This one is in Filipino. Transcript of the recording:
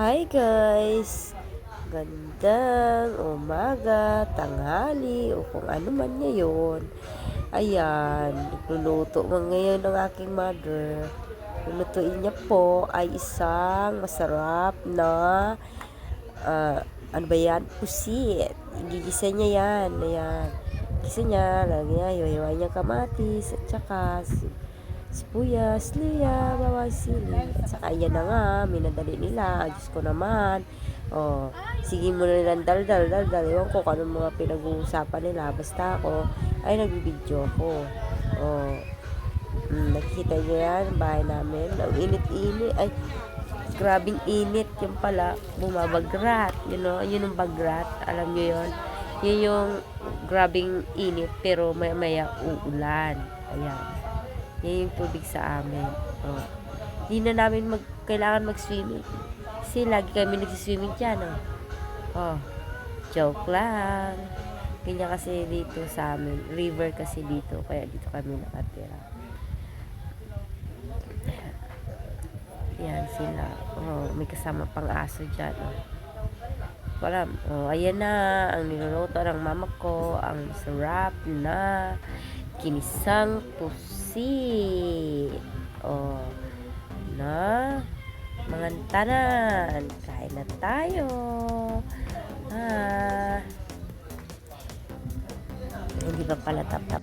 Hi guys! Gandang umaga, tanghali, o kung ano man ngayon. Ayan, nagluluto mo ngayon ng aking mother. Lulutuin niya po ay isang masarap na ah, ano ba yan? Pusit. Igigisa niya yan. Ayan. Gisa niya, lagi niya, hiwa niya kamatis, at saka sibuyas, liya, bawang sili. At saka yan na nga, minadali nila. Diyos ko naman. Oh, sige mo na nilang dal-dal, dal-dal. Ewan ko kung anong mga pinag-uusapan nila. Basta ako, ay nagbibideo ko. Oh, mm, nakikita niyo yan, bahay namin. Ang init-init. Ay, grabing init. Yung pala, bumabagrat. You know, yun yung bagrat. Alam niyo yon Yun yung grabing init, pero maya-maya uulan. Ayan. Yan yung tubig sa amin. Oh. Hindi na namin mag, kailangan mag-swimming. Kasi lagi kami nagsiswimming dyan, oh. Oh, joke lang. Ganyan kasi dito sa amin. River kasi dito. Kaya dito kami nakatira. Yan sila. Oh, may kasama pang aso dyan, oh. Wala. Oh, ayan na. Ang niluluto ng mama ko. Ang sarap na kinisang pusit. Oh, na mga tanan. Kain na tayo. Ah. Hindi ba pala tap-tap?